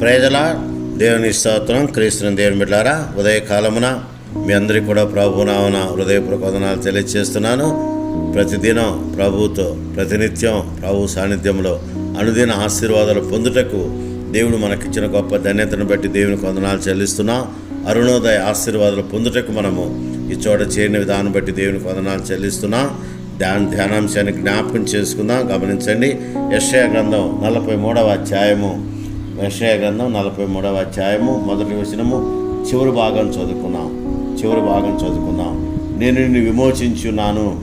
ప్రజల దేవుని స్తోత్రం క్రీస్తుని దేవుని బిడ్డారా ఉదయకాలమున మీ అందరికీ కూడా ప్రభునామన హృదయపూర్వక వందనాలు తెలియజేస్తున్నాను ప్రతిదినం ప్రభుతో ప్రతినిత్యం ప్రభు సాన్నిధ్యంలో అనుదిన ఆశీర్వాదాలు పొందుటకు దేవుడు మనకిచ్చిన గొప్ప ధన్యతను బట్టి దేవుని వందనాలు చెల్లిస్తున్నాం. అరుణోదయ ఆశీర్వాదాలు పొందుటకు మనము ఈ చోట చేరిన విధానం బట్టి దేవునికి వందనాలు చెల్లిస్తున్నాం. ధ్యాన ధ్యానాంశాన్ని జ్ఞాపకం చేసుకుందాం. గమనించండి. యశయ గ్రంథం నలభై మూడవ అధ్యాయము. యెషయా గ్రంథం నలభై మూడవ అధ్యాయము మొదటి వచనము. చివరి భాగం చదువుకున్నాం చివరి భాగం చదువుకున్నాం నేను నిన్ను విమోచించున్నాను.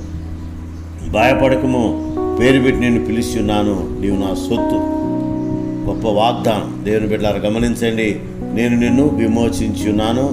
భయపడకము. పేరు పెట్టి నేను పిలుస్తున్నాను. నీవు నా సొత్తు. గొప్ప వాగ్దానం. దేవుని బిడ్డలారు గమనించండి. నేను నిన్ను విమోచించున్నాను.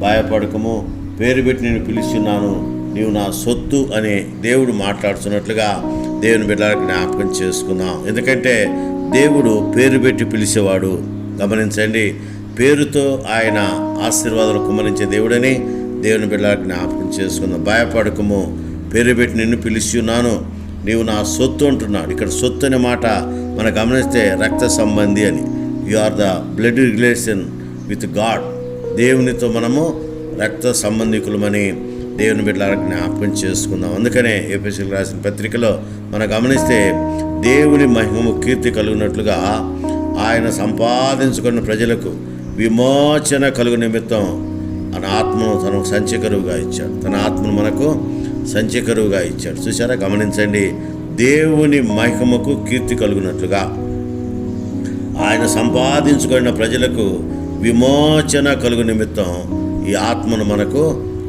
భయపడకము. పేరు పెట్టి నేను పిలుస్తున్నాను. నీవు నా సొత్తు అని దేవుడు మాట్లాడుతున్నట్లుగా దేవుని బిడ్డలకు జ్ఞాపకం చేసుకున్నాం ఎందుకంటే దేవుడు పేరు పెట్టి పిలిచేవాడు. గమనించండి పేరుతో ఆయన ఆశీర్వాదాలు కుమ్మరించే దేవుడని దేవుని బిడ్డ జ్ఞాపకం చేసుకుందాం. భయపడకము పేరు పెట్టి నిన్ను పిలిచి ఉన్నాను నీవు నా సొత్తు అంటున్నాడు. ఇక్కడ సొత్తు అనే మాట మనం గమనిస్తే రక్త సంబంధి అని. You are the blood relation with God దేవునితో మనము రక్త సంబంధికులమని దేవుని బిడ్డల జ్ఞాపకం చేసుకుందాం. అందుకనే ఏపీసీకి రాసిన పత్రికలో మనం గమనిస్తే దేవుని మహిమము కీర్తి కలిగినట్లుగా ఆయన సంపాదించుకున్న ప్రజలకు విమోచన కలుగు నిమిత్తం తన ఆత్మను తనకు సంచకరువుగా ఇచ్చాడు. తన ఆత్మను మనకు సంచకరువుగా ఇచ్చాడు. చూసారా గమనించండి. దేవుని మహిమకు కీర్తి కలుగునట్లుగా ఆయన సంపాదించుకున్న ప్రజలకు విమోచన కలుగు నిమిత్తం ఈ ఆత్మను మనకు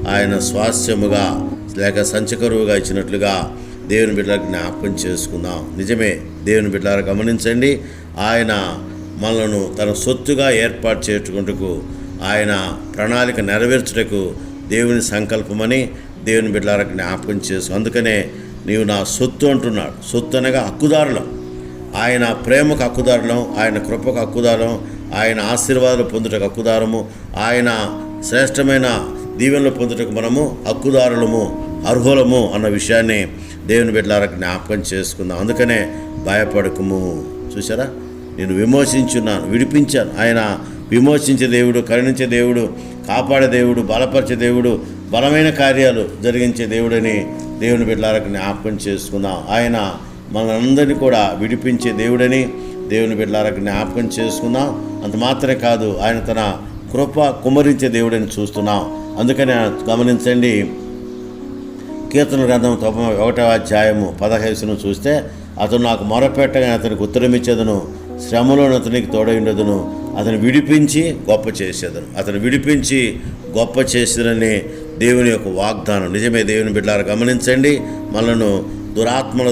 ఆయన స్వాస్థ్యముగా లేక సంచకరువుగా ఇచ్చినట్లుగా దేవుని బిడ్డలకు జ్ఞాపకం చేసుకుందాం. నిజమే దేవుని బిడ్డలారా గమనించండి ఆయన మనలను తన సొత్తుగా ఏర్పాటు చేసుకుంటకు ఆయన ప్రణాళిక నెరవేర్చుటకు దేవుని సంకల్పమని దేవుని బిడ్డలారా జ్ఞాపకం చేసు. అందుకనే నీవు నా సొత్తు అంటున్నాడు. సొత్తు అనగా హక్కుదారులం. ఆయన ప్రేమకు హక్కుదారులం ఆయన కృపకు హక్కుదారం ఆయన ఆశీర్వాదాలు పొందుటకు హక్కుదారము ఆయన శ్రేష్టమైన దీవెనలు పొందుటకు మనము హక్కుదారులము అర్హులము అన్న విషయాన్ని దేవుని బిడ్డలారా జ్ఞాపకం చేసుకుందాం. అందుకనే భయపడకము. చూసారా నేను విమోచించున్నాను విడిపించాను. ఆయన విమోచించే దేవుడు కరుణించే దేవుడు కాపాడే దేవుడు బలపరిచే దేవుడు బలమైన కార్యాలు జరిగించే దేవుడని దేవుని బిడ్డలారా జ్ఞాపకం చేసుకుందాం. ఆయన మనందరినీ కూడా విడిపించే దేవుడని దేవుని బిడ్డలారా జ్ఞాపకం చేసుకుందాం. అంత మాత్రమే కాదు ఆయన తన కృప కుమరించే దేవుడని చూస్తున్నాం. అందుకని గమనించండి కీర్తన గ్రంథం తొంభై ఒకటవ అధ్యాయము పదహైసును చూస్తే అతను నాకు మొరపెట్టగా అతనికి ఉత్తరమిచ్చేదను శ్రమలోని అతనికి తోడైండదును అతను విడిపించి గొప్ప చేసేదను. అతను విడిపించి గొప్ప చేసేదని దేవుని యొక్క వాగ్దానం. నిజమే దేవుని బిడ్డలారు గమనించండి మనను దురాత్మల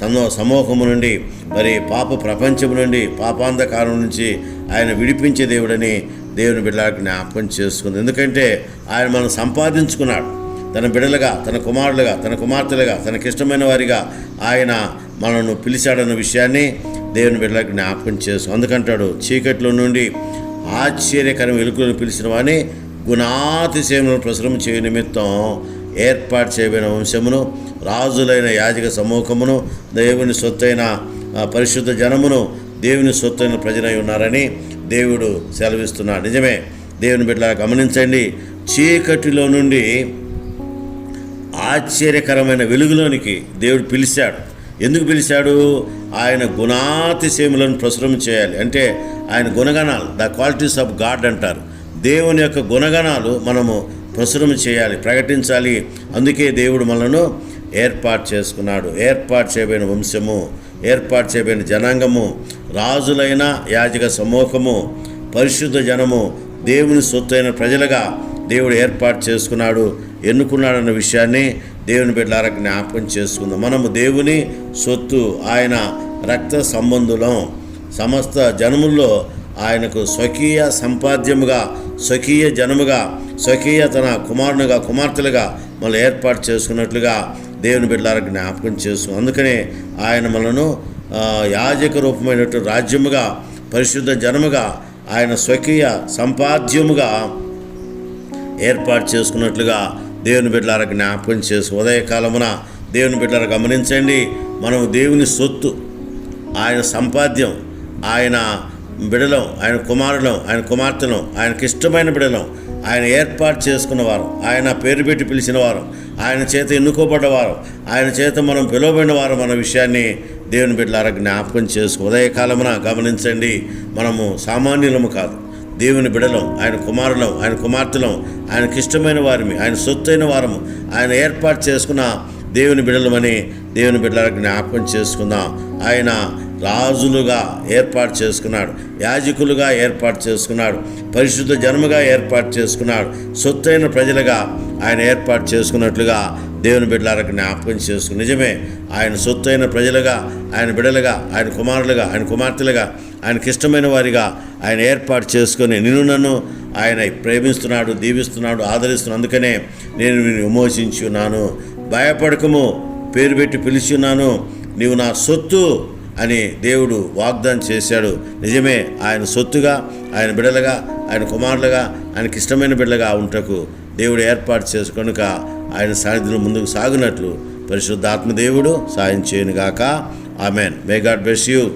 సమో సమూహము నుండి మరి పాప ప్రపంచము నుండి పాపాంధకారం నుంచి ఆయన విడిపించే దేవుడని దేవుని బిడ్డలకు జ్ఞాపకం చేసుకుంది. ఎందుకంటే ఆయన మనం సంపాదించుకున్నాడు. తన బిడలుగా తన కుమారులుగా తన కుమార్తెలుగా తనకిష్టమైన వారిగా ఆయన మనను పిలిచాడన్న విషయాన్ని దేవుని బిడ్డలకు జ్ఞాపకం చేస్తాం అందుకంటాడు చీకట్లో నుండి ఆశ్చర్యకరం వెలుగులను పిలిచిన వాని గుణాతిశయములను ప్రసరం చేయ నిమిత్తం ఏర్పాటు చేయబడిన వంశమును రాజులైన యాజక సమూహమును దేవుని సొత్తైన పరిశుద్ధ జనమును దేవుని సొత్తైన ప్రజలై ఉన్నారని దేవుడు సెలవిస్తున్నాడు. నిజమే దేవుని బిడ్డ గమనించండి చీకటిలో నుండి ఆశ్చర్యకరమైన వెలుగులోనికి దేవుడు పిలిచాడు. ఎందుకు పిలిచాడు? ఆయన గుణాతిశయములను ప్రసురం చేయాలి. అంటే ఆయన గుణగణాలు ద క్వాలిటీస్ ఆఫ్ గాడ్ అంటారు. దేవుని యొక్క గుణగణాలు మనము ప్రచురం చేయాలి ప్రకటించాలి. అందుకే దేవుడు మనను ఏర్పాటు చేసుకున్నాడు. ఏర్పాటు చేయబడిన వంశము ఏర్పాటు చేయబడిన జనాంగము రాజులైన యాజక సమూహము పరిశుద్ధ జనము దేవుని సొత్తైన ప్రజలుగా దేవుడు ఏర్పాటు చేసుకున్నాడు ఎన్నుకున్నాడన్న విషయాన్ని దేవుని బిడ్డలారా జ్ఞాపకం చేసుకుందాం. మనము దేవుని సొత్తు ఆయన రక్త సంబంధులం. సమస్త జనముల్లో ఆయనకు స్వకీయ సంపాద్యముగా స్వకీయ జనముగా స్వకీయ తన కుమారునిగా కుమార్తెలుగా మనం ఏర్పాటు చేసుకున్నట్లుగా దేవుని బిడ్డలారా జ్ఞాపకం చేసు అందుకనే ఆయన మనను యాజక రూపమైనటువంటి రాజ్యముగా పరిశుద్ధ జనముగా ఆయన స్వకీయ సంపాద్యముగా ఏర్పాటు చేసుకున్నట్లుగా దేవుని బిడ్డలారా జ్ఞాపకం చేసి. ఉదయకాలమున దేవుని బిడ్డలారా గమనించండి. మనం దేవుని సొత్తు ఆయన సంపాద్యం ఆయన బిడలం ఆయన కుమారులం ఆయన కుమార్తెలం ఆయనకి ఇష్టమైన బిడలం ఆయన ఏర్పాటు చేసుకున్నవారు ఆయన పేరు పెట్టి పిలిచిన వారు ఆయన చేత ఎన్నుకోబడ్డవారు ఆయన చేత మనం పిలువబడిన వారు మన విషయాన్ని దేవుని బిడ్డలారా జ్ఞాపకం చేసి. ఉదయకాలమున గమనించండి. మనము సామాన్యులము కాదు. దేవుని బిడలం ఆయన కుమారులం ఆయన కుమార్తెలం ఆయనకి ఇష్టమైన వారిమి ఆయన సొత్తైన వారము. ఆయన ఏర్పాటు చేసుకున్న దేవుని బిడలమని దేవుని బిడ్డలకు జ్ఞాపకం చేసుకుందాం. ఆయన రాజులుగా ఏర్పాటు చేసుకున్నాడు యాజకులుగా ఏర్పాటు చేసుకున్నాడు పరిశుద్ధ జన్మగా ఏర్పాటు చేసుకున్నాడు సొత్తైన ప్రజలుగా ఆయన ఏర్పాటు చేసుకున్నట్లుగా దేవుని బిడ్డలకు జ్ఞాపకం చేసుకుని నిజమే ఆయన సొత్తైన ప్రజలుగా ఆయన బిడలుగా ఆయన కుమారులుగా ఆయన కుమార్తెలుగా ఆయనకి ఇష్టమైన వారిగా ఆయన ఏర్పాటు చేసుకొని నిన్ను నన్ను ఆయన ప్రేమిస్తున్నాడు దీవిస్తున్నాడు ఆదరిస్తున్నాడు. అందుకనే నేను నిన్ను విమోచించున్నాను భయపడకము పేరు పెట్టి పిలిచున్నాను నీవు నా సొత్తు అని దేవుడు వాగ్దానం చేశాడు. నిజమే ఆయన సొత్తుగా ఆయన బిడలుగా ఆయన కుమారులుగా ఆయనకి ఇష్టమైన బిడ్డలుగా ఉంటకు దేవుడు ఏర్పాటు చేసుకొనుక ఆయన సాయంత్రం ముందుకు సాగినట్లు పరిశుద్ధాత్మ సాయం సాయం చేయనుగాక. Amen. May God bless you